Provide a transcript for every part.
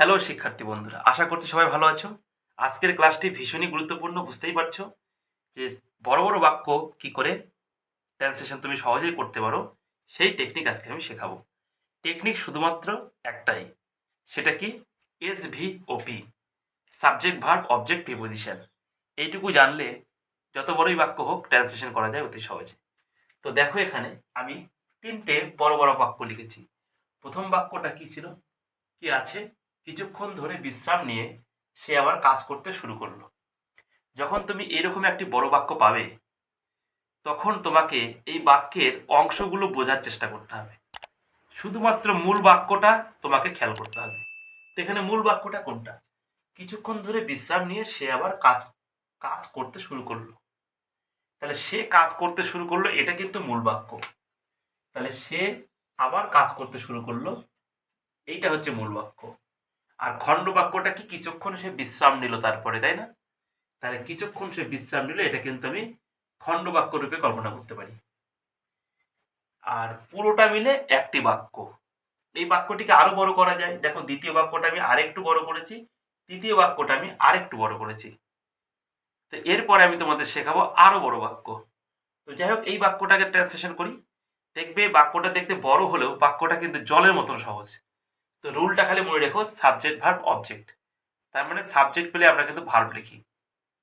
Hello শিক্ষার্থী বন্ধুরা। আশা করছি সবাই ভালো আছো। আজকের ক্লাসটি ভীষণই গুরুত্বপূর্ণ, বুঝতেই পারছ যে বড় বড় বাক্য কি করে ট্রান্সলেশন তুমি সহজেই করতে পারো, সেই টেকনিক আজকে আমি শেখাবো। টেকনিক শুধুমাত্র একটাই, সেটা কি? S V O P subject verb object preposition এইটুকু জানলে যত বড়ই বাক্য হোক ট্রান্সলেশন করা যায় অতি সহজে। তো দেখো এখানে আমি তিনটে বড় বড় বাক্য লিখেছি। প্রথম বাক্যটা কি ছিল? কি আছে? কিছুক্ষণ ধরে বিশ্রাম নিয়ে সে আবার কাজ করতে শুরু করল। যখন তুমি এরকম একটি বড় বাক্য পাবে, তখন তোমাকে এই বাক্যের অংশগুলো বোঝার চেষ্টা করতে হবে। শুধুমাত্র মূল বাক্যটা তোমাকে খেয়াল করতে হবে। এখানে মূল বাক্যটা কোনটা? কিছুক্ষণ ধরে বিশ্রাম নিয়ে সে আবার কাজ কাজ করতে শুরু করল। তাহলে সে কাজ করতে শুরু করল, এটা কিন্তু মূল বাক্য। তাহলে সে আবার কাজ করতে শুরু করল, এইটা হচ্ছে মূল বাক্য। আর খণ্ড বাক্যটা কি কিছুক্ষণ সে বিশ্রাম নিল তারপরে, তাই না? তাহলে কিছুক্ষণ সে বিশ্রাম নিল, এটা কিন্তু আমি খণ্ড বাক্য রূপে কল্পনা করতে পারি। আর পুরোটা মিলে একটি বাক্য। এই বাক্যটিকে আরও বড় করা যায়। দেখো, দ্বিতীয় বাক্যটা আমি আরেকটু বড় করেছি, তৃতীয় বাক্যটা আমি আরেকটু বড় করেছি। তো এরপরে আমি তোমাদের শেখাবো আরও বড় বাক্য। তো যাই হোক, এই বাক্যটাকে ট্রান্সলেশন করি। দেখবে, বাক্যটা দেখতে বড় হলেও বাক্যটা কিন্তু জলের মতন সহজ। তো রুলটা খালি মনে রেখো সাবজেক্ট ভার্ব অবজেক্ট তার মানে সাবজেক্ট পেলে আমরা কিন্তু ভার্ব লিখি,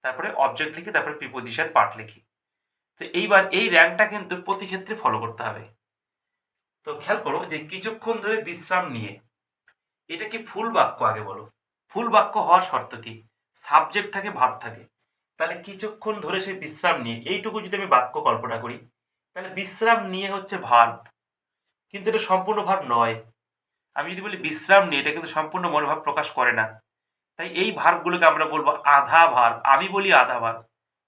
তারপরে অবজেক্ট লিখি তারপরে প্রিপোজিশন পার্ট লিখি। তো এইবার এই র্যাঙ্কটা কিন্তু প্রতি ক্ষেত্রে ফলো করতে হবে। তো খেয়াল করো যে কিছুক্ষণ ধরে বিশ্রাম নিয়ে, এটা কি ফুল বাক্য আগে বলো? ফুল বাক্য হওয়ার শর্ত কি? সাবজেক্ট থাকে ভার্ব থাকে। তাহলে কিছুক্ষণ ধরে সে বিশ্রাম নিয়ে, এইটুকু যদি আমি বাক্য কল্পনা করি, তাহলে বিশ্রাম নিয়ে হচ্ছে ভার্ব কিন্তু এটা সম্পূর্ণ ভার্ব নয়। আমি যদি বলি বিশ্রাম নিয়ে এটা কিন্তু সম্পূর্ণ মনোভাব প্রকাশ করে না। তাই এই ভার্বগুলোকে আমরা বলব আধা ভার্ব। আমি বলি আধা ভার্ব,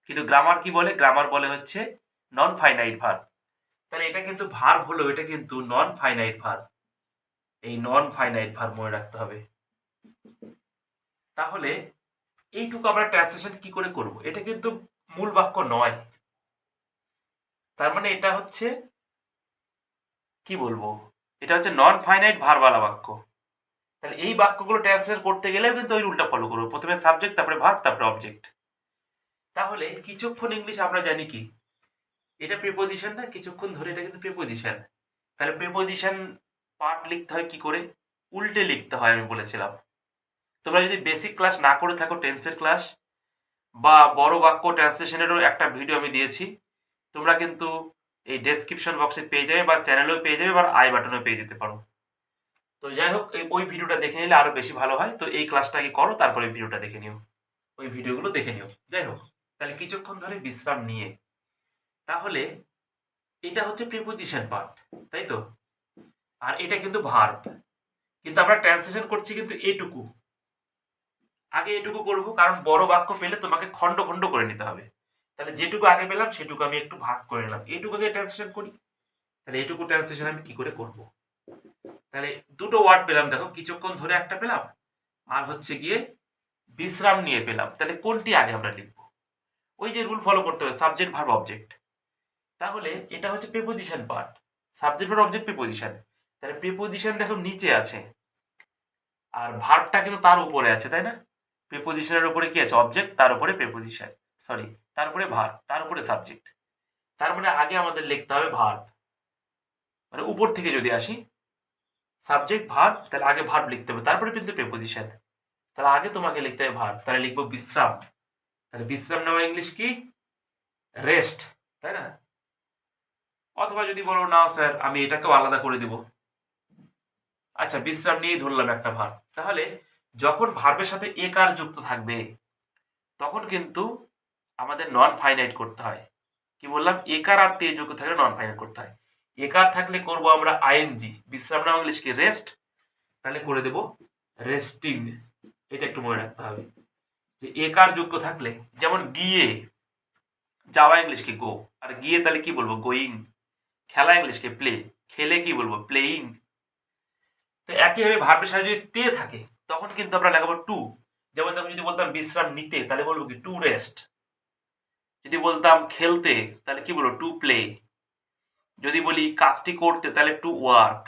কিন্তু গ্রামার কি বলে? গ্রামার বলে হচ্ছে নন ফাইনাইট ভার্ব তাহলে এটা কিন্তু ভার্ব হলো, এটা কিন্তু নন ফাইনাইট ভার্ব এই নন ফাইনাইট ভার্ব মনে রাখতে হবে। তাহলে এইটুকু আমরা ট্রান্সলেশন কি করে করব? এটা কিন্তু মূল বাক্য নয়। তার মানে এটা হচ্ছে, কি বলব? এটা হচ্ছে নন ফাইনাইট ভারবালা বাক্য। তাহলে এই বাক্যগুলো ট্রান্সলেট করতে গেলেও কিন্তু ওই রুলটা ফলো করব প্রথমে সাবজেক্ট তারপরে ভার্ব তারপরে অবজেক্ট তাহলে কিছুক্ষণ ইংলিশ আমরা জানি কি? এটা প্রিপোজিশন না, কিছুক্ষণ ধরে এটা কিন্তু প্রিপোজিশন তাহলে প্রিপোজিশন পার্ট লিখতে হয় কি করে? উল্টে লিখতে হয়, আমি বলেছিলাম। তোমরা যদি বেসিক ক্লাস না করে থাকো টেন্সের ক্লাস বা বড় বাক্য ট্রান্সলেশনেরও একটা ভিডিও আমি দিয়েছি, তোমরা কিন্তু এই ডেসক্রিপশন বক্সে পেয়ে যাবে বা চ্যানেলেও পেয়ে যাবে বা আই বাটনেও পেয়ে যেতে পারো। তো যাই হোক ওই ভিডিওটা দেখে নিলে আরও বেশি ভালো হয়। তো এই ক্লাসটা আগে করো, তারপরে ভিডিওটা দেখে নিও। ওই ভিডিওগুলো দেখে নিও। যাই হোক, তাহলে কিছুক্ষণ ধরে বিশ্রাম নিয়ে। তাহলে এটা হচ্ছে প্রিপোজিশন পার্ট তাই তো? আর এটা কিন্তু ভার্ব কিন্তু আমরা ট্রান্সলেশন করছি কিন্তু এটুকু। আগে এটুকু করব, কারণ বড় বাক্য পেলে তোমাকে খণ্ড খণ্ড করে নিতে হবে। তাহলে যেটুকু আগে পেলাম, সেটুকু আমি একটু ভাগ করে নিলাম। এইটুকু আগে ট্রান্সলেশন করি? তাহলে এইটুকু ট্রান্সলেশন আমি কি করে করব? তাহলে দুটো ওয়ার্ড পেলাম, দেখো, কিছুক্ষণ ধরে একটা পেলাম, আর হচ্ছে গিয়ে বিশ্রাম নিয়ে পেলাম। তাহলে কোনটি আগে আমরা লিখব? ওই যে রুল ফলো করতে হবে সাবজেক্ট ভার্ব অবজেক্ট তাহলে এটা হচ্ছে preposition part subject verb object preposition তাহলে প্রিপোজিশন দেখো নিচে আছে, আর ভার্বটা কিন্তু তার উপরে আছে, তাই না? প্রিপোজিশনের উপরে কি আছে? অবজেক্ট তার উপরে প্রিপোজিশন সরি তারপরে ভার তার উপরে সাবজেক্ট তার মানে আগে আমাদের লিখতে হবে ভার্ব মানে উপর থেকে যদি আসি সাবজেক্ট ভার্ব তাহলে আগে ভার্ব লিখতে হবে, তারপরে কিন্তু প্রিপোজিশন তাহলে আগে তোমাকে লিখতে হবে ভার্ব তাহলে লিখব বিশ্রাম। তাহলে বিশ্রাম নেওয়া ইংলিশ কি? রেস্ট তাই না? অথবা যদি বলো, না স্যার আমি এটাকেও আলাদা করে দিব। আচ্ছা বিশ্রাম নিয়েই ধরলাম একটা ভার্ব তাহলে যখন ভার্বের সাথে একার যুক্ত থাকবে, তখন কিন্তু আমাদের নন ফাইনাইট করতে হয়। কি বললাম? একার আর তে যোগ্য থাকলে নন ফাইনাইট করতে হয়। একার থাকলে করব আমরা আইএনজি বিশ্রাম নাম ইংলিশ কি রেস্ট তাহলে করে দেব রেস্টিং এটা একটু মনে রাখতে হবে। যে একার যোগ্য থাকলে, যেমন গিয়ে, যাওয়া ইংলিশ কি গো আর গিয়ে তাহলে কি বলব? গোয়িং খেলা ইংলিশ কি প্লে খেলে কি বলব? প্লেয়িং তো একইভাবে ভার্বের সাথে যদি তে থাকে, তখন কিন্তু আমরা লাগাবো টু যেমন দেখো যদি বলতাম বিশ্রাম নিতে, তাহলে বলব কি? টু রেস্ট যদি বলতাম খেলতে, তাহলে কি বলব? টু প্লে যদি বলি কাজটি করতে, তাহলে টু ওয়ার্ক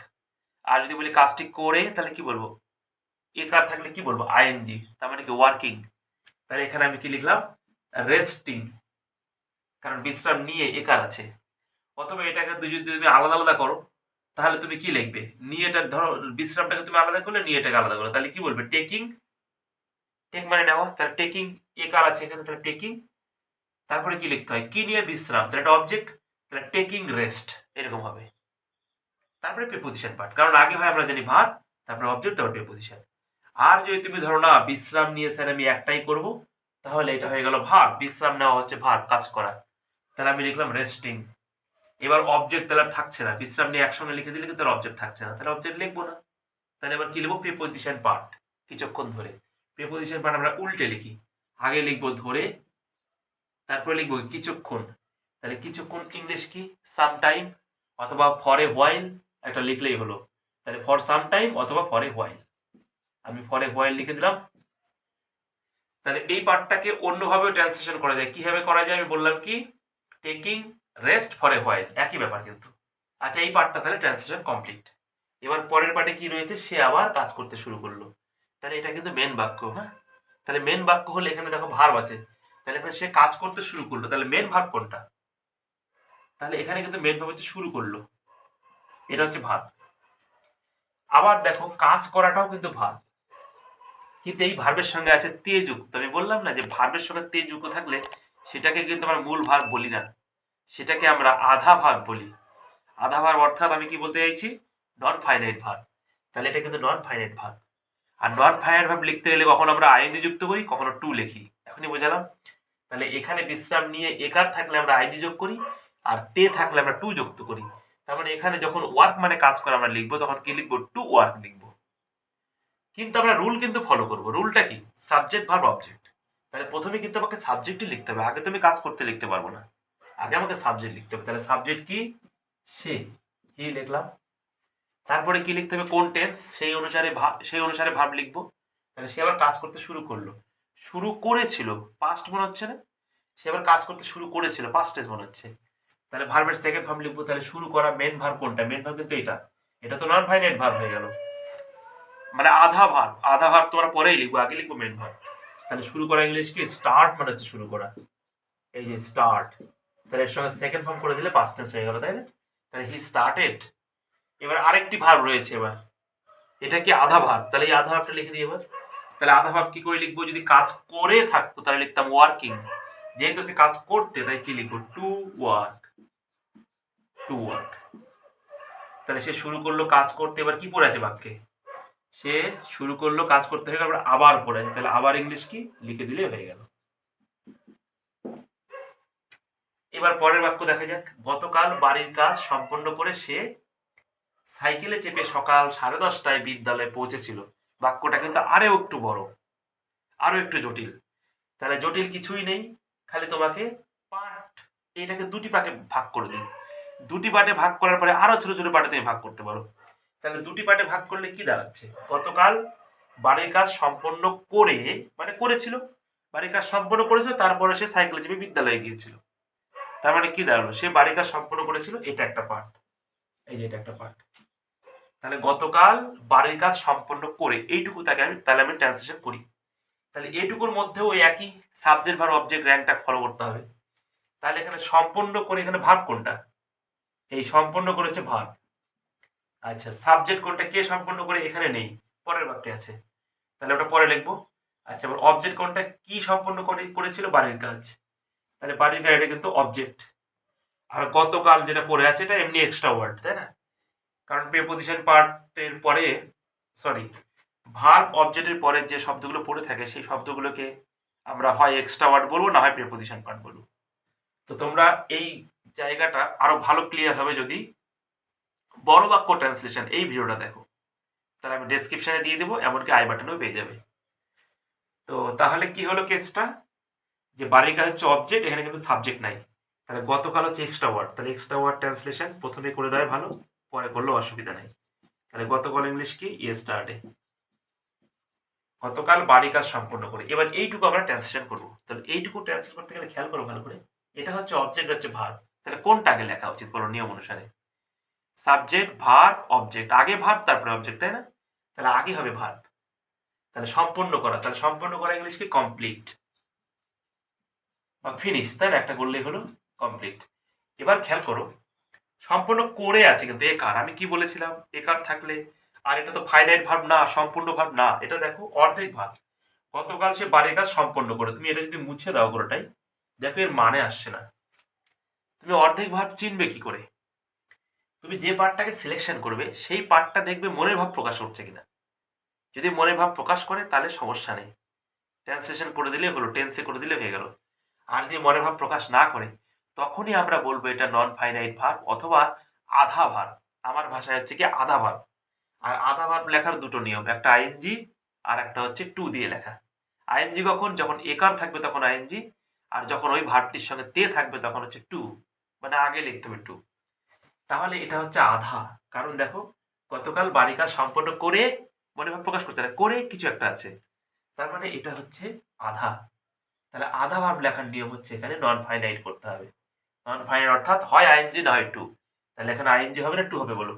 আর যদি বলি কাজটি করে, তাহলে কি বলব? একার থাকলে কি বলব? আইএনজি তার মানে কি? ওয়ার্কিং তাহলে এখানে আমি কি লিখলাম? রেস্টিং কারণ বিশ্রাম নিয়ে একার আছে। অথবা এটাকে যদি তুমি আলাদা আলাদা করো, তাহলে তুমি কি লিখবে? নিয়েটা ধরো, বিশ্রামটাকে তুমি আলাদা করলে, নিয়েটাকে আলাদা করো তাহলে কি বলবে? টেকিং টেক মানে নেওয়া। তাহলে টেকিং একার আছে এখানে, তাহলে টেকিং তারপরে কি লিখতে হয়? কি নিয়ে বিশ্রাম? তাহলে একটা অবজেক্ট তাহলে টেকিং রেস্ট এরকম হবে। তারপরে প্রিপোজিশন পার্ট কারণ আগে হয় আমরা জানি ভার, তারপরে অবজেক্ট তারপর প্রিপোজিশন আর যদি তুমি ধরো না, বিশ্রাম নিয়ে স্যার আমি একটাই করব, তাহলে এটা হয়ে গেল ভার। বিশ্রাম নেওয়া হচ্ছে ভার, কাজ করা। তাহলে আমি লিখলাম রেস্টিং এবার অবজেক্ট তাহলে থাকছে না। বিশ্রাম নিয়ে একসঙ্গে লিখে দিলে কিন্তু অবজেক্ট থাকছে না। তাহলে অবজেক্ট লিখব না। তাহলে এবার কি লিখব? প্রিপোজিশন পার্ট কিছুক্ষণ ধরে। প্রিপোজিশন পার্ট আমরা উল্টে লিখি। আগে লিখব ধরে তারপরে লিখব কিছুক্ষণ। তাহলে কিছুক্ষণ ইংলিশ কি? সাম টাইম অথবা ফর এ হোয়াইল একটা লিখলেই হলো। তাহলে ফর সাম টাইম অথবা ফর এ হোয়াইল আমি ফর এ হোয়াইল লিখে দিলাম। তাহলে এই পার্টটাকে অন্যভাবেও ট্রান্সলেশন করা যায়। কীভাবে করা যায় আমি বললাম কি? Taking rest for a while একই ব্যাপার কিন্তু। আচ্ছা এই পার্টটা তাহলে ট্রান্সলেশন কমপ্লিট এবার পরের পার্টে কি রয়েছে? সে আবার কাজ করতে শুরু করল। তাহলে এটা কিন্তু মেন বাক্য হ্যাঁ? তাহলে মেন বাক্য হলে এখানে দেখো ভার্ব আছে। তাহলে এখানে সে কাজ করতে শুরু করল, তাহলে মেন ভার্ব কোনটা? তাহলে এখানে কিন্তু মেন ভার্ব হচ্ছে শুরু করল। এটা হচ্ছে ভার্ব আবার দেখো, কাজ করাটাও কিন্তু ভার্ব কিন্তু এই ভার্বের সঙ্গে আছে তে যুক্ত আমি বললাম না যে ভার্বের সঙ্গে তে যুক্ত থাকলে সেটাকে কিন্তু আমরা মূল ভার্ব বলি না। সেটাকে আমরা আধা ভার্ব বলি। আধা ভার্ব অর্থাৎ আমি কি বলতে চাইছি? নন ফাইনাইট ভার্ব তাহলে এটা কিন্তু নন ফাইনাইট ভার্ব আর নন ফাইনাইট ভার্ব লিখতে গেলে কখনো আমরা আইএনজি যুক্ত করি, কখনো টু লিখি। এখনই বোঝালাম। তাহলে এখানে বিশ্রাম নিয়ে একার থাকলে আমরা আইজি যোগ করি আর তে থাকলে আমরা টু যুক্ত করি। তার মানে এখানে যখন ওয়ার্ক মানে কাজ করে আমরা লিখব, তখন কি লিখব? টু ওয়ার্ক লিখব। কিন্তু আমরা রুল কিন্তু ফলো করব। রুলটা কি? সাবজেক্ট ভার্ব অবজেক্ট তাহলে প্রথমে কিন্তু আমাকে সাবজেক্টই লিখতে হবে। আগে তুমি কাজ করতে লিখতে পারব না। আগে আমাকে সাবজেক্ট লিখতে হবে। তাহলে সাবজেক্ট কি? সে। কি লিখলাম? তারপরে কি লিখতে হবে? কোন টেন্স সেই অনুসারে সেই অনুসারে ভাব লিখব। তাহলে সে আবার কাজ করতে শুরু করল। শুরু করেছিল পাস্ট মনে হচ্ছে না? সে আবার কাজ করতে শুরু করেছিল পাস্ট টেন্স মনে হচ্ছে। তাহলে ভার্বের সেকেন্ড ভার্ব লিখব, তাহলে শুরু করা মেন ভার্ব কোনটা? মেন ভার্ব কিন্তু এটা। এটা তো নন ফাইনাইট ভার্ব হয়ে গেল। মানে আধা ভার্ব আধা ভার্ব তোমরা পরেই লিখব, আগে লিখব মেন ভার্ব তাহলে শুরু করা ইংলিশ কি? স্টার্ট মানে হচ্ছে শুরু করা। এই যে স্টার্ট তাহলে এর সঙ্গে সেকেন্ড ফর্ম করে দিলে পাস্ট টেন্স হয়ে গেল, তাই না? তাহলে হি স্টার্টেড এবার আরেকটি ভার্ব রয়েছে এবার। এটা কি আধা ভার্ব তাহলে এই আধা ভার্বটা লিখে দিই এবার। তাহলে আধা ভাব কি করে লিখব? যদি কাজ করে থাকতো, তাহলে লিখতাম ওয়ার্কিং যেহেতু হচ্ছে কাজ করতে, তাই কি লিখব? টু ওয়ার্ক টু ওয়ার্ক তাহলে সে শুরু করল কাজ করতে, এবার কি পড়ে আছে বাক্যে? সে শুরু করল কাজ করতে হয়ে গেল আবার পড়ে আছে। তাহলে আবার ইংলিশ কি? লিখে দিলে হয়ে গেল। এবার পরের বাক্য দেখা যাক। গতকাল বাড়ির কাজ সম্পন্ন করে সে সাইকেলে চেপে সকাল সাড়ে দশটায় বিদ্যালয়ে পৌঁছেছিল। বাক্যটা কিন্তু আরও একটু বড় আরও একটু জটিল। তাহলে জটিল কিছুই নেই, খালি তোমাকে পার্ট এটাকে দুটি পাকে ভাগ করে দিই দুটি পাটে ভাগ করার পরে আরও ছোট ছোট পার্টে তুমি ভাগ করতে পারো। তাহলে দুটি পাটে ভাগ করলে কি দাঁড়াচ্ছে? গতকাল বাড়ির কাজ সম্পন্ন করে মানে করেছিল, বাড়ির কাজ সম্পন্ন করেছিল, তারপরে সে সাইকেল চেপে বিদ্যালয়ে গিয়েছিল। তার মানে কি দাঁড়াল? সে বাড়ির কাজ সম্পন্ন করেছিল, এটা একটা পার্ট এই যে এটা একটা পার্ট তাহলে গতকাল বাড়ির কাজ সম্পন্ন করে এইটুকু তাকে আমি তাহলে আমি ট্রান্সলেশন করি। তাহলে এইটুকুর মধ্যেও ওই একই সাবজেক্ট ভার অবজেক্ট র্যাঙ্কটা ফলো করতে হবে। তাহলে এখানে সম্পন্ন করে এখানে ভাব কোনটা? এই সম্পন্ন করেছে ভাব আচ্ছা সাবজেক্ট কোনটা, কে সম্পন্ন করে এখানে নেই। পরের বাক্যে আছে। তাহলে ওটা পরে লিখব। আচ্ছা এবার অবজেক্ট কোনটা, কি সম্পন্ন করে করেছিল বাড়ির কাজ? তাহলে বাড়ির কাজ এটা কিন্তু অবজেক্ট আর গতকাল যেটা পড়ে আছে এটা এমনি এক্সট্রা ওয়ার্ড তাই না? কারণ প্রিপোজিশন পার্টের পরে সরি ভার্ব অবজেক্টের পরে যে শব্দগুলো পড়ে থাকে, সেই শব্দগুলোকে আমরা হয় এক্সট্রা ওয়ার্ড বলব, না হয় প্রিপোজিশন পার্ট বলব। তো তোমরা এই জায়গাটা আরও ভালো ক্লিয়ার হবে যদি বড় বাক্য ট্রান্সলেশন এই ভিডিওটা দেখো। তাহলে আমি ডেসক্রিপশনে দিয়ে দেবো, এমনকি আই বাটনেও পেয়ে যাবে। তো তাহলে কি হলো কেসটা যে বাড়ির কাজ হচ্ছে অবজেক্ট এখানে কিন্তু সাবজেক্ট নাই। তাহলে গতকাল হচ্ছে এক্সট্রা ওয়ার্ড তাহলে এক্সট্রা ওয়ার্ড ট্রান্সলেশন প্রথমে করে দেওয়া ভালো। পরে করলেও অসুবিধা নেই। তাহলে গতকাল ইংলিশ কি? ইয়ে স্টার্টে গতকাল বাড়ি কাজ সম্পন্ন করে। এবার এইটুকু আমরা ট্রান্সলেশন করব। তাহলে এইটুকু ট্রান্সলেট করতে গেলে খেয়াল করো ভালো করে। এটা হচ্ছে অবজেক্ট হচ্ছে ভার তাহলে কোনটা আগে লেখা উচিত বলো নিয়ম অনুসারে? সাবজেক্ট ভার অবজেক্ট আগে ভার তারপরে অবজেক্ট তাই না? তাহলে আগে হবে ভার তাহলে সম্পূর্ণ করা। তাহলে সম্পূর্ণ করা ইংলিশ কি? কমপ্লিট বা ফিনিশ তাই না? একটা করলেই হলো কমপ্লিট এবার খেয়াল করো সম্পূর্ণ করে আছে, কিন্তু একার আমি কি বলেছিলাম? একার থাকলে? আর এটা তো ফাইনাইট ভাব না, সম্পূর্ণ ভাব না। এটা দেখো, অর্ধেক ভাব গতকাল সে বাড়ির কাজ সম্পন্ন করে। তুমি এটা যদি মুছে দাও পুরোটাই, দেখো এর মানে আসছে না। তুমি অর্ধেক ভাব চিনবে কি করে? তুমি যে পার্টটাকে সিলেকশন করবে, সেই পার্টটা দেখবে মনের ভাব প্রকাশ করছে কিনা। যদি মনের ভাব প্রকাশ করে, তাহলে সমস্যা নেই। ট্রান্সলেশন করে দিলে হলো টেন্সে করে দিলে হয়ে গেল। আর যদি মনের ভাব প্রকাশ না করে তখনই আমরা বলব এটা নন ফাইনাইট ভাব অথবা আধা ভাব আমার ভাষায় হচ্ছে কি আধা ভাব আর আধা ভাব লেখার দুটো নিয়ম, একটা আইএনজি আর একটা হচ্ছে টু দিয়ে লেখা। আইএনজি কখন? যখন একার থাকবে তখন আইএনজি আর যখন ওই ভাবটির সঙ্গে তে থাকবে তখন হচ্ছে টু মানে আগে লিখতে হবে টু তাহলে এটা হচ্ছে আধা। কারণ দেখো, গতকাল বাড়ি কাজ সম্পন্ন করে মনে ভাব প্রকাশ করতে না, করে কিছু একটা আছে। তার মানে এটা হচ্ছে আধা। তাহলে আধা ভাব লেখার নিয়ম হচ্ছে এখানে নন ফাইনাইট করতে হবে। ফাইনাইট অর্থাৎ হয় আইএনজি না হয় টু। তাহলে এখানে আইএনজি হবে না, টু হবে বলো।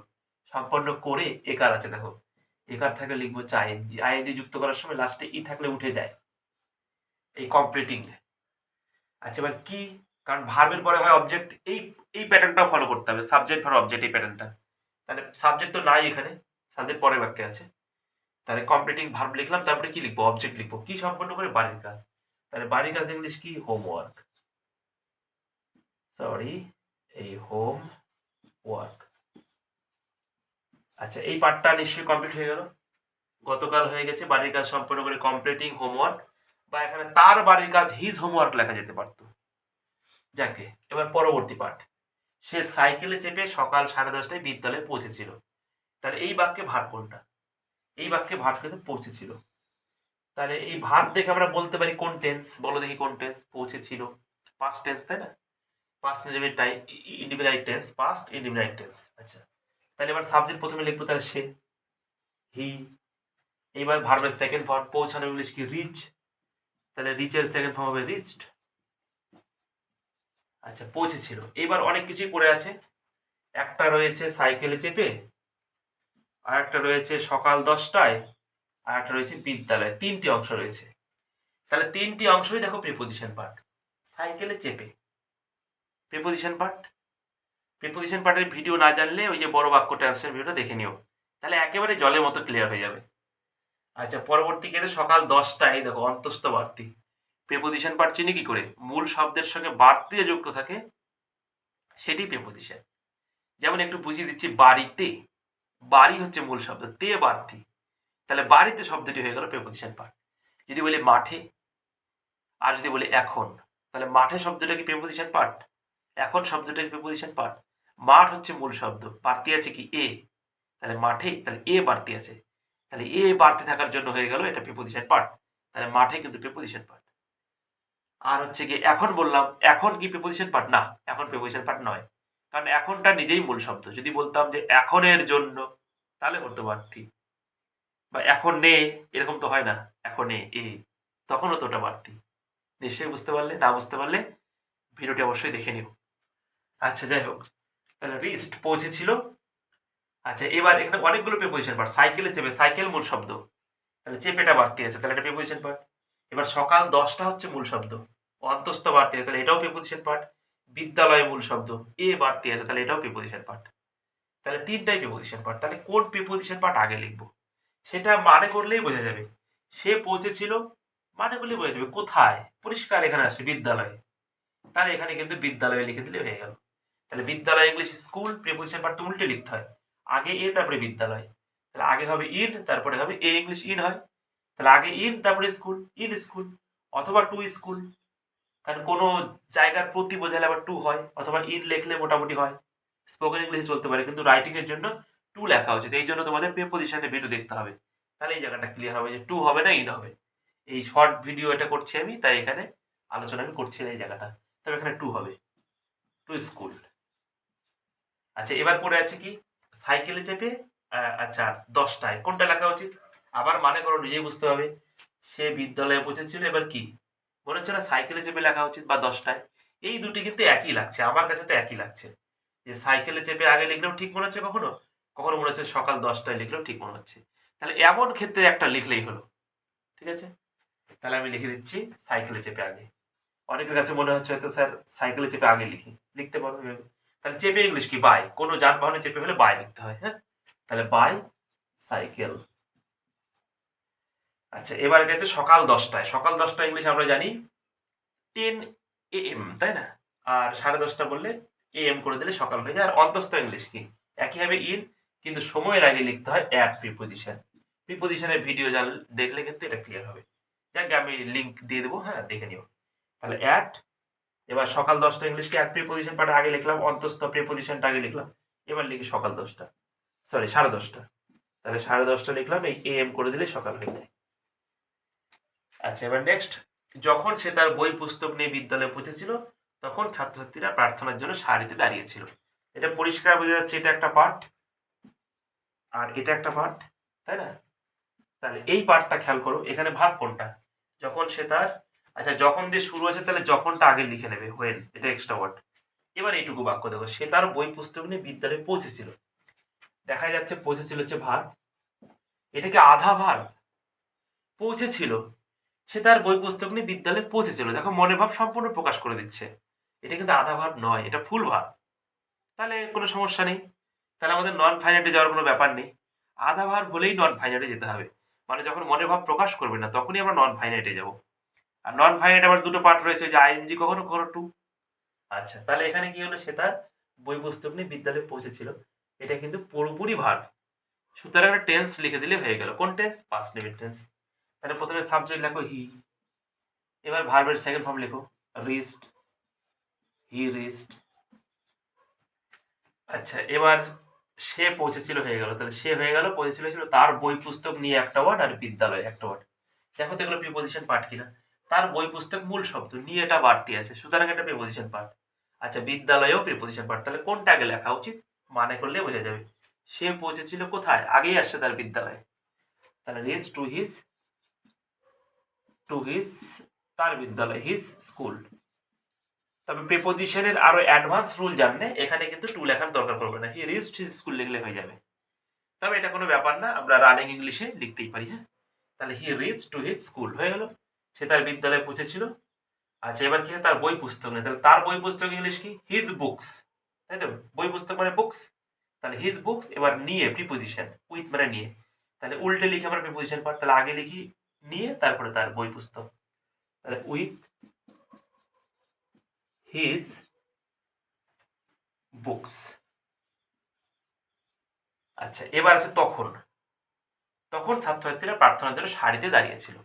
সম্পন্ন করে একার আছে, দেখো। একার থাকলে লিখব হচ্ছে আইএনজি আইএনজি যুক্ত করার সময় লাস্টে ই থাকলে উঠে যায়। এই কমপ্লিটিং আচ্ছা এবার কি? কারণ ভার্বের পরে হয় অবজেক্ট এই এই প্যাটার্নটাও ফলো করতে হবে। সাবজেক্ট ভার অবজেক্ট এই প্যাটার্নটা তাহলে সাবজেক্ট তো নাই এখানে। সাবজেক্ট পরের বাক্যে আছে। তাহলে কমপ্লিটিং ভার্ব লিখলাম, তারপরে কি লিখব? অবজেক্ট লিখব। কি সম্পন্ন করে বাড়ির কাজ? তাহলে বাড়ির কাজ ইংলিশ কি? হোমওয়ার্ক সরি, এই হোম ওয়ার্ক। আচ্ছা এই পার্টটা নিশ্চয়ই কমপ্লিট হয়ে গেল। গতকাল হয়ে গেছে বাড়ির কাজ সম্পন্ন করে কমপ্লিটিং হোমওয়ার্ক বা এখানে তার বাড়ির কাজ হিজ হোমওয়ার্ক লেখা যেতে পারতো। যাকে, এবার পরবর্তী পার্ট সে সাইকেলে চেপে সকাল সাড়ে দশটায় বিদ্যালয়ে পৌঁছেছিল। তাহলে এই বাক্যে ভার কোনটা? এই বাক্যে ভার কিন্তু পৌঁছেছিল। তাহলে এই ভার দেখে আমরা বলতে পারি কোন টেন্স বলো দেখি কোন টেন্স পৌঁছেছিল। পাস্ট টেন্স তাই না? Past independent time independent tense past independent tense আচ্ছা তাহলে এবার সাবজেক্ট প্রথমে লিখব তাহলে সে হি এইবার ভার্বের সেকেন্ড ফর্ম পৌঁছানো ইংলিশ কি রিচ তাহলে রিচের সেকেন্ড ফর্ম হবে রিচড আচ্ছা পৌঁছেছিল। এবার অনেক কিছুই পড়ে আছে। একটা রয়েছে সাইকেলে চেপে, আর একটা রয়েছে সকাল দশটায়, আর একটা রয়েছে বিদ্যালয়। তিনটি অংশ রয়েছে। তাহলে তিনটি অংশই দেখো প্রিপোজিশন পার্ট সাইকেলে চেপে। প্রিপোজিশন পার্ট প্রিপোজিশন পার্টের ভিডিও না জানলে ওই যে বড় বাক্য ট্রান্সলেশন ভিডিওটা দেখে নিও। তাহলে একেবারে জলের মতো ক্লিয়ার হয়ে যাবে। আচ্ছা পরবর্তী ক্ষেত্রে সকাল দশটায় দেখো, অন্তস্থ বাড়তি। প্রেপোজিশন পার্ট চিনি কি করে? মূল শব্দের সঙ্গে বাড়তি যে যুক্ত থাকে, সেটি প্রেপোজিশন যেমন একটু বুঝিয়ে দিচ্ছি, বাড়িতে। বাড়ি হচ্ছে মূল শব্দ, তে বাড়তি। তাহলে বাড়িতে শব্দটি হয়ে গেল প্রেপোজিশন পার্ট যদি বলি মাঠে, আর যদি বলি এখন, তাহলে মাঠে শব্দটা কি প্রেপোজিশন পার্ট এখন শব্দটা প্রেপোজিশন পার্ট মাঠ হচ্ছে মূল শব্দ। বাড়তি আছে কি? এ। তাহলে মাঠে, তাহলে এ বাড়তি আছে। তাহলে এ বাড়তি থাকার জন্য হয়ে গেল এটা প্রিপোজিশন পার্ট তাহলে মাঠে কিন্তু প্রিপোজিশন পার্ট আর হচ্ছে কি এখন বললাম, এখন কি প্রিপোজিশন পার্ট না, এখন প্রিপোজিশন পার্ট নয়। কারণ এখনটা নিজেই মূল শব্দ। যদি বলতাম যে এখনের জন্য, তাহলে হতো বাড়তি। বা এখন নে, এরকম তো হয় না। এখন, এ। এ তখন হতো ওটা বাড়তি। নিশ্চয়ই বুঝতে পারলে, না বুঝতে পারলে, ভিডিওটি অবশ্যই দেখে নিও। আচ্ছা যাই হোক। তাহলে রিস্ট পৌঁছেছিল। আচ্ছা এবার এখানে অনেকগুলো প্রিপোজিশন পার্ট সাইকেলে চেপে সাইকেল মূল শব্দ। তাহলে চেপেটা বাড়তি আছে, তাহলে এটা প্রিপোজিশন পার্ট এবার সকাল দশটা হচ্ছে মূল শব্দ। অন্তস্থ বাড়তি আছে, তাহলে এটাও প্রিপোজিশন পার্ট বিদ্যালয় মূল শব্দ, এ বাড়তি আছে, তাহলে এটাও প্রিপোজিশন পার্ট তাহলে তিনটাই প্রিপোজিশন পার্ট তাহলে কোন প্রিপোজিশন পার্ট আগে লিখব? সেটা মানে করলেই বোঝা যাবে। সে পৌঁছেছিল মানে করলেই বোঝা যাবে। কোথায়? পরিষ্কার এখানে আসছে, বিদ্যালয়ে। তাহলে এখানে কিন্তু বিদ্যালয়ে লিখে দিলে হয়ে গেল। তাহলে বিদ্যালয় ইংলিশ স্কুল প্রিপোজিশন পার্ট তো উল্টে লিখতে হয়। আগে এ, তারপরে বিদ্যালয়। তাহলে আগে হবে ইন তারপরে হবে এ ইংলিশ ইন হয়। তাহলে আগে ইন তারপরে স্কুল ইন স্কুল অথবা টু স্কুল কারণ কোনো জায়গার প্রতি বোঝালে আবার টু হয়, অথবা ইন লেখলে মোটামুটি হয়। স্পোকেন ইংলিশে চলতে পারে, কিন্তু রাইটিং এর জন্য টু লেখা উচিত এই জন্য তোমাদের প্রেপোজিশনে ভিডিও দেখতে হবে। তাহলে এই জায়গাটা ক্লিয়ার হবে যে টু হবে না ইন হবে। এই শর্ট ভিডিও এটা করছি আমি, তাই এখানে আলোচনা আমি করছি না এই জায়গাটা। তবে এখানে টু হবে। টু স্কুল আচ্ছা এবার পড়ে আছে কি? সাইকেলে চেপে আচ্ছা দশটায়। কোনটা লেখা উচিত? আবার মানে করো, নিজেই বুঝতে হবে। সে বিদ্যালয়ে পৌঁছেছিল, এবার কি? মনে হচ্ছে না সাইকেলে চেপে লেখা উচিত বা দশটায়। এই দুটি কিন্তু একই লাগছে, আমার কাছে তো একই লাগছে। যে সাইকেলে চেপে আগে লিখলেও ঠিক মনে হচ্ছে কখনো? কখনো মনে হচ্ছে সকাল দশটায় লিখলেও ঠিক মনে হচ্ছে। তাহলে এমন ক্ষেত্রে একটা লিখলেই হলো, ঠিক আছে? তাহলে আমি লিখে দিচ্ছি, সাইকেলে চেপে আগে। অনেকের কাছে মনে হচ্ছে হয়তো, স্যার, সাইকেলে চেপে আগে লিখি। লিখতে পারো। তাহলে চেপে ইংলিশ কি? বাই কোনো যানবাহনে চেপে হলে বাই লিখতে হয় হ্যাঁ? তাহলে বাই সাইকেল আচ্ছা এবার গেছে সকাল দশটায়। সকাল দশটা ইংলিশ আমরা জানি টেন এম তাই না? আর সাড়ে দশটা বললে এম করে দিলে সকাল হয়ে যায়। আর অন্তস্থ ইংলিশ কি? একইভাবে ইন কিন্তু সময়ের আগে লিখতে হয় অ্যাট প্রিপোজিশন প্রিপোজিশনের ভিডিও জান দেখলে কিন্তু এটা ক্লিয়ার হবে। যাকে, আমি লিংক দিয়ে দেবো হ্যাঁ দেখে নিও। তাহলে অ্যাট এবার সকাল দশটা ইংলিশকে অ্যাট প্রিপোজিশন পাঠে আগে লিখলাম, অন্তস্থ প্রিপোজিশনটা আগে লিখলাম। এবার লিখি সকাল দশটা। সরি সাড়ে দশটা। তাহলে সাড়ে দশটা লিখলাম, এই এম করে দিলে সকাল হয়ে যায়। আচ্ছা এবার নেক্সট যখন সে তার বই পুস্তক নিয়ে বিদ্যালয়ে পৌঁছেছিল, তখন ছাত্রছাত্রীরা প্রার্থনার জন্য সারিতে দাঁড়িয়েছিল। এটা পরিষ্কার বোঝা যাচ্ছে, এটা একটা পার্ট আর এটা একটা পার্ট তাই না? তাহলে এই পার্টটা খেয়াল করো, এখানে ভাব কোনটা? যখন সে তার আচ্ছা যখন দিয়ে শুরু হয়েছে, তাহলে যখনটা আগে লিখে নেবে হোয়েন এটা এক্সট্রা ওয়ার্ড এবার এইটুকু বাক্য দেখো, সে তার বই পুস্তক নিয়ে বিদ্যালয়ে পৌঁছেছিল। দেখা যাচ্ছে পৌঁছেছিল হচ্ছে ভার। এটাকে আধা ভার। পৌঁছেছিল। সে তার বই পুস্তক নিয়ে বিদ্যালয়ে পৌঁছেছিল। দেখো মনে ভাব সম্পূর্ণ প্রকাশ করে দিচ্ছে। এটা কিন্তু আধা ভার নয়, এটা ফুল ভার। তাহলে কোনো সমস্যা নেই। তাহলে আমাদের নন ফাইনাইটে যাওয়ার কোনো ব্যাপার নেই। আধা ভার হলেই নন ফাইনাইটে যেতে হবে। মানে যখন মনে ভাব প্রকাশ করবে না, তখনই আমরা নন ফাইনাইটে যাব। আর নন ফাইনাইট আবার দুটো পার্ট রয়েছে, যে আইএনজি কখনো কখনো টু আচ্ছা তাহলে এখানে কি হলো সে তার বই পুস্তক নিয়ে বিদ্যালয়ে পৌঁছেছিল। এটা কিন্তু পুরোপুরি ভার সুতরাং একটা টেন্স লিখে দিলে হয়ে গেল। কোন টেন্স পাস্ট নেমের টেন্স তাহলে প্রথমে সাবজেক্ট লেখো হি এবার ভার্বের সেকেন্ড ফর্ম লেখো রিস্ট হি রিস্ট আচ্ছা এবার সে পৌঁছেছিল, হয়ে গেল। তাহলে সে হয়ে গেল, পৌঁছেছিল ছিল তার বই পুস্তক নিয়ে একটা ওয়ার্ড আর বিদ্যালয় একটা ওয়ার্ড দেখো তো এগুলো প্রিপোজিশন পার্ট কিনা। তার বই পুস্তক মূল শব্দ নিয়ে এটা বাড়তি আছে। সুতরাং এটা প্রিপোজিশন পার্ট আচ্ছা বিদ্যালয়েও প্রিপোজিশন পার্ট তাহলে কোনটা আগে লেখা উচিত? মানে করলে বোঝা যাবে। সে পৌঁছেছিল কোথায়? আগেই আসছে তার বিদ্যালয়ে। তাহলে reach to his to his তার বিদ্যালয় হিজ স্কুল তবে প্রিপোজিশনের আরও অ্যাডভান্স রুল জানলে এখানে কিন্তু টু লেখার দরকার পড়বে না। হি রিচড হিজ স্কুল লিখলে হয়ে যাবে। তবে এটা কোনো ব্যাপার না, আমরা রানিং ইংলিশে লিখতেই পারি হ্যাঁ? তাহলে he reach to his school হয়ে গেল। সে তার বিদ্যালয়ে পৌঁছেছিল। আচ্ছা এবার কি? তার বই পুস্তক নেই? তাহলে তার বই পুস্তক ইংলিশ কি? হিজ বুকস তাই তো? বই পুস্তক মানে বুকস তাহলে হিজ বুকস এবার নিয়ে প্রিপোজিশন উইথ মানে নিয়ে। তাহলে উল্টে লিখে আমরা প্রিপোজিশন পার তাহলে আগে লিখি নিয়ে, তারপরে তার বই পুস্তক। তাহলে উইথ হিজ বুকস আচ্ছা এবার আছে তখন। তখন ছাত্রছাত্রীরা প্রার্থনার জন্য সারিতে দাঁড়িয়েছিল।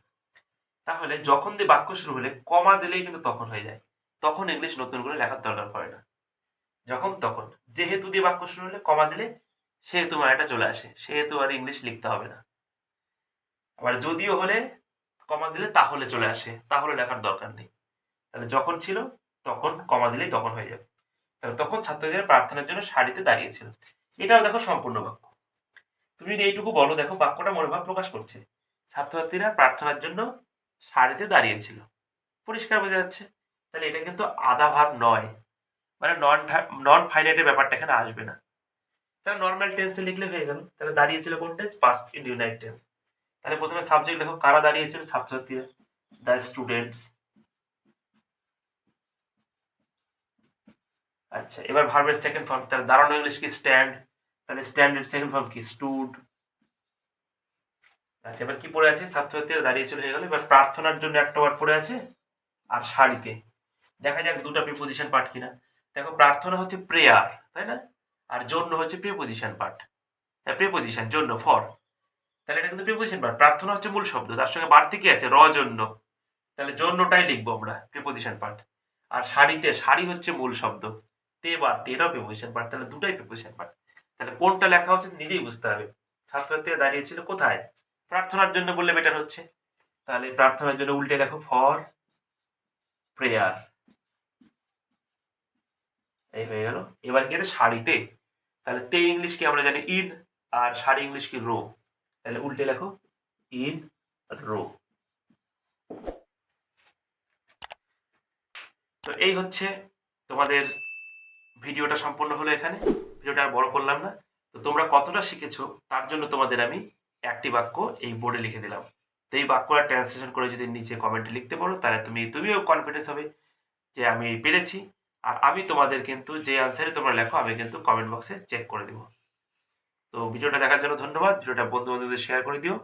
তাহলে যখন দিয়ে বাক্য শুরু হলে কমা দিলেই কিন্তু তখন হয়ে যায়। তখন ইংলিশ নতুন করে লেখার দরকার পড়ে না। যখন তখন। যেহেতু দিয়ে বাক্য শুরু হলে কমা দিলে সেহেতু মানেটা চলে আসে। সেহেতু আর ইংলিশ লিখতে হবে না। আবার যদিও হলে কমা দিলে তাহলে চলে আসে। তাহলে লেখার দরকার নেই। তাহলে যখন ছিল তখন কমা দিলেই তখন হয়ে যাবে। তাহলে তখন ছাত্রছাত্রীরা প্রার্থনার জন্য সারিতে দাঁড়িয়েছিল এটাও দেখো সম্পূর্ণ বাক্য। তুমি যদি এইটুকু বলো, দেখো বাক্যটা মনোভাব প্রকাশ করছে। ছাত্রছাত্রীরা প্রার্থনার জন্য সারিতে দাঁড়িয়েছিল। পরিষ্কার বোঝা যাচ্ছে। তাহলে এটা কিন্তু আধা ভাব নয়। মানে নন নন ফাইনাইটের ব্যাপারটা এখানে আসবে না। তাহলে নর্মাল টেন্সে লিখলে হয়ে গেল। তাহলে দাঁড়িয়েছিল কোন টেন্স পাস্ট ইন্ডিউনাইট টেন্স তাহলে প্রথমে সাবজেক্ট লেখো কারা দাঁড়িয়েছিল? ছাত্রছাত্রীরা। দ্য স্টুডেন্টস আচ্ছা এবার ভার্বের সেকেন্ড ফর্ম তাহলে দাঁড়ানো ইংলিশ কি? স্ট্যান্ড তাহলে স্ট্যান্ডের সেকেন্ড ফর্ম কি? স্টুড আচ্ছা এবার কি পড়ে আছে? ছাত্রছাত্রীরা দাঁড়িয়েছিল হয়ে গেল। এবার প্রার্থনার জন্য একটা ওয়ার্ড পড়ে আছে, আর শাড়িতে। দেখা যাক দুটো প্রিপোজিশন পার্ট কিনা। দেখো, প্রার্থনা হচ্ছে প্রেয়ার তাই না? আর জন্য হচ্ছে প্রিপোজিশন পার্ট হ্যাঁ প্রিপোজিশন জন্য ফর তাহলে এটা কিন্তু প্রিপোজিশন পার্ট প্রার্থনা হচ্ছে মূল শব্দ। তার সঙ্গে বাড়তি কি আছে? র জন্য তাহলে জন্যটাই লিখব আমরা প্রিপোজিশন পার্ট আর শাড়িতে, শাড়ি হচ্ছে মূল শব্দ। তে বাড়তি এটাও প্রিপোজিশন পার্ট তাহলে দুটাই প্রিপোজিশন পার্ট তাহলে কোনটা লেখা হচ্ছে নিজেই বুঝতে হবে। ছাত্রছাত্রীরা দাঁড়িয়েছিল কোথায়? প্রার্থনার জন্য বললে বেটার হচ্ছে। তাহলে প্রার্থনার জন্য উল্টে লেখো ফর প্রেয়ার এই হয়ে গেল। এবার কি শাড়িতে। তাহলে তে ইংলিশ কি আমরা জানি? ইন আর শাড়ি ইংলিশ কি? রো তাহলে উল্টে লেখো ইন রো তো এই হচ্ছে তোমাদের ভিডিওটা সম্পূর্ণ হলো এখানে। ভিডিওটা আর বড় করলাম না। তো তোমরা কতটা শিখেছো, তার জন্য তোমাদের আমি একটি বাক্য এই বোর্ডে লিখে দিলাম। তো এই বাক্যটা ট্রান্সলেশন করে যদি নিচে কমেন্টে লিখতে পারো, তাহলে তুমি, তুমিও কনফিডেন্স হবে যে আমি পেরেছি। আর আমি তোমাদের কিন্তু যে আনসারে তোমরা লেখো, আমি কিন্তু কমেন্ট বক্সে চেক করে দেবো। তো ভিডিওটা দেখার জন্য ধন্যবাদ। ভিডিওটা বন্ধু বান্ধবদের শেয়ার করে দিও।